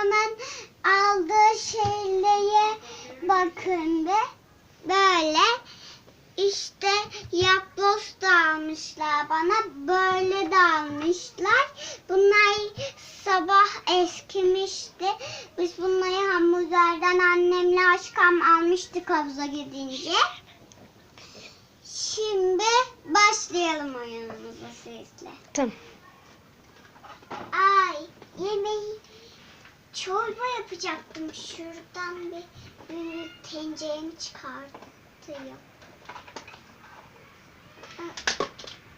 babamın aldığı şeylere bakın be. Böyle işte yapboz da almışlar bana. Böyle de almışlar. Bunlar sabah eskimişti. Biz bunları hamburgerden annemle aşkım almıştık havuza gidince. Şimdi başlayalım oyunumuza sizle. Tamam. Ay yemeği çorba yapacaktım. Şuradan bir, bir tenceremi çıkartayım.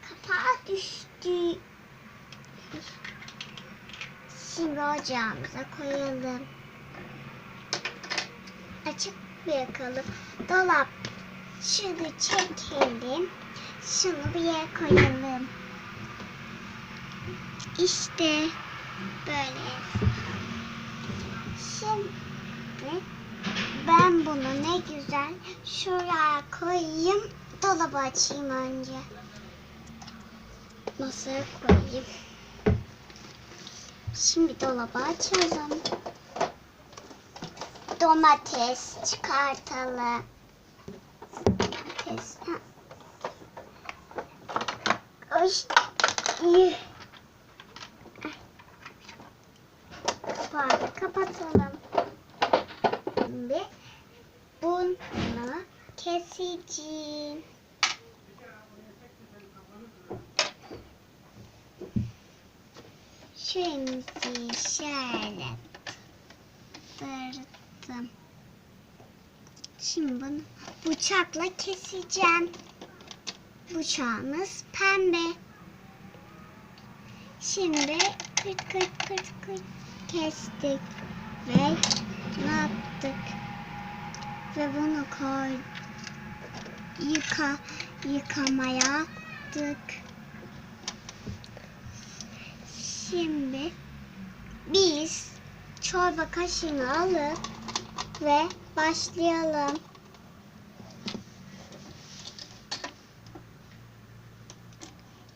Kapağı düştü. Şimdi ocağımıza koyalım. Açık bırakalım. Dolap. Şunu çekelim. Şunu bir yere koyalım. İşte böyle. Şimdi ben bunu ne güzel şuraya koyayım. Dolabı açayım önce. Masaya koyayım. Şimdi dolabı açalım. Domates çıkartalım. Domates. da kapatalım. Şimdi bunu keseceğim. Şimdi şöyle tırdım. Şimdi bunu bıçakla keseceğim. Bıçağımız pembe. Şimdi kırt kırt kırt kırt kestik ve ne yaptık? Ve bunu koy yıka yıkamaya attık. Şimdi biz çorba kaşığını alıp ve başlayalım.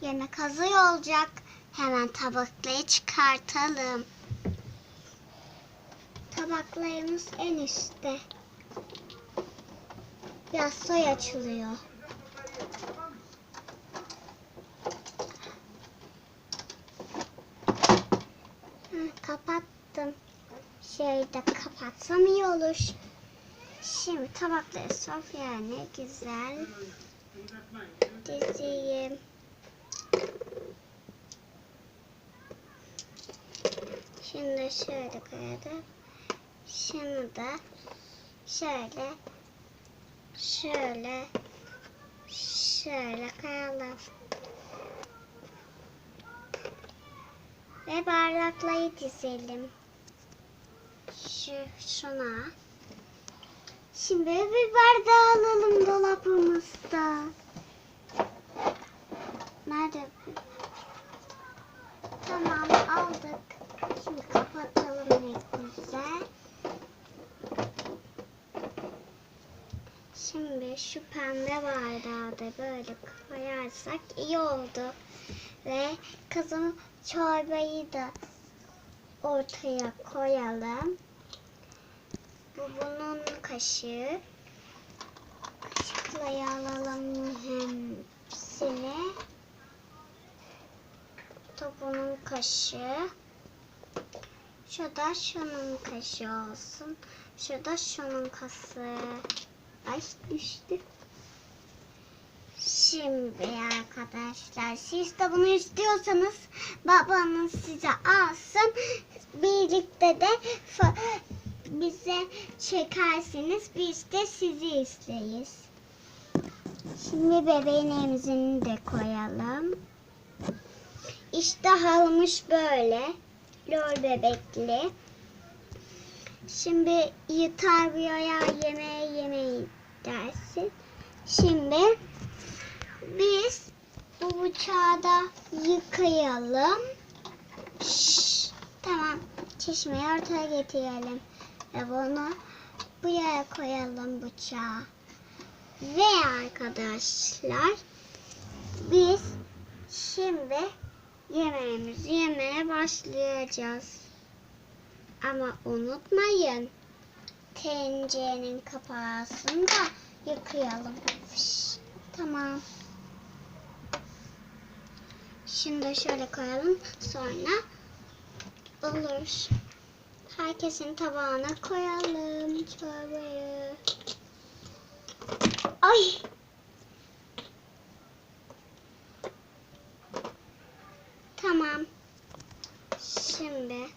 Yemek hazır olacak. Hemen tabakları çıkartalım. Tabaklarımız en üstte. Biraz soy açılıyor. Hı, kapattım. Şeyde kapatsam iyi olur. Şimdi tabakları sofraya ne güzel dizeyim. Şimdi şöyle koyalım. Şunu da şöyle şöyle şöyle koyalım. Ve bardaklayı dizelim. Şu şuna. Şimdi bir bardağı alalım dolabımızda. Nerede? Tamam aldık. Şimdi kapatalım ne güzel. Şimdi şu pembe bardağı da böyle koyarsak iyi oldu. Ve kızım çorbayı da ortaya koyalım. Bu bunun kaşığı. Kaşıkla alalım hepsini. Bunun kaşığı. Şu da şunun kaşığı olsun. Şu da şunun kaşığı. Ay düştü. Şimdi arkadaşlar siz de bunu istiyorsanız babanız size alsın. Birlikte de bize çekersiniz. Biz de sizi isteyiz. Şimdi bebeğin emzini de koyalım. İşte halmış böyle. Lol bebekli. Şimdi yeter bir ayağı yemeği dersin. Şimdi biz bu bıçağı da yıkayalım. Şşş, tamam. Çeşmeyi ortaya getirelim. Ve bunu buraya koyalım bıçağı. Ve arkadaşlar biz şimdi yemeğimizi yemeye başlayacağız. Ama unutmayın. Tencerenin kapağını da yıkayalım. Tamam. Şimdi şöyle koyalım. Sonra olur. Herkesin tabağına koyalım çorbayı. Ay! Tamam. Şimdi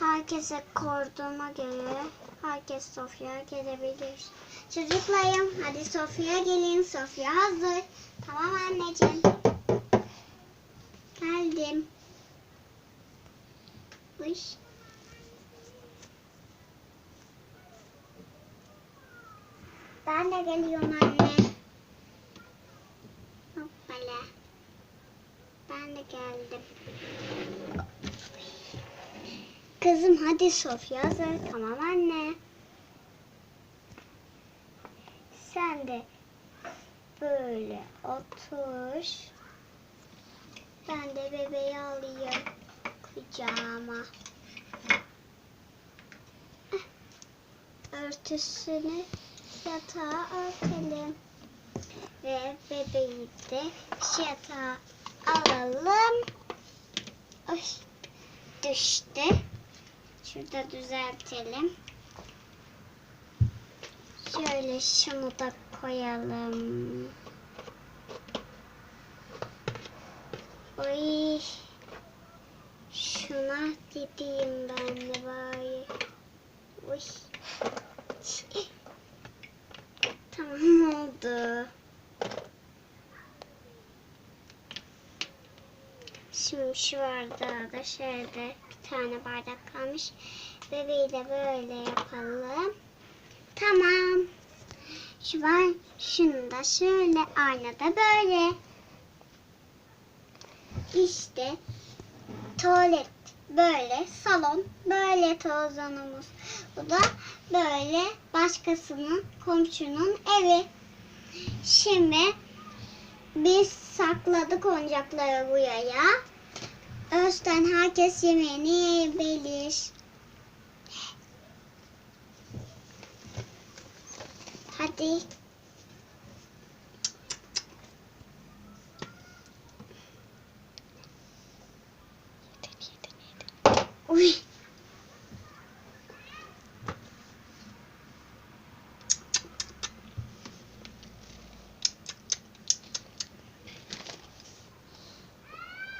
herkese koyduğuma göre herkes sofraya gelebilir. Çocuklarım hadi sofraya gelin. Sofra hazır. Tamam anneciğim. Geldim. Uy. Ben de geliyorum anne. Hoppala. Ben de geldim. Kızım hadi sofya hazır. Tamam anne. Sen de böyle otur. Ben de bebeği alayım kucağıma. Örtüsünü yatağa örtelim. Ve bebeği de yatağa alalım. Ay, düştü. Şurada düzeltelim. Şöyle şunu da koyalım. Oy. Şuna gideyim ben de bari. Oy. Tamam oldu. Şimdi şu bardağa da şöyle tane bardak kalmış. Bebeği de böyle yapalım. Tamam. Şu var. Şunu da şöyle aynada böyle. İşte tuvalet böyle, salon böyle tozanımız. Bu da böyle başkasının, komşunun evi. Şimdi biz sakladık oyuncakları buraya. Özden herkes yemeğini yiyebilir. Hadi.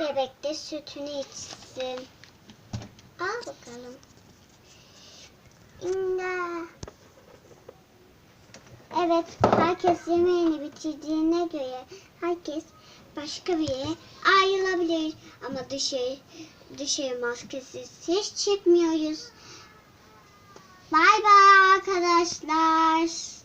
Bebek de sütünü içsin. Al bakalım. İnga. Evet, herkes yemeğini bitirdiğine göre herkes başka bir yere ayrılabilir. Ama dışarı, dışarı maskesiz hiç çıkmıyoruz. Bay bay arkadaşlar.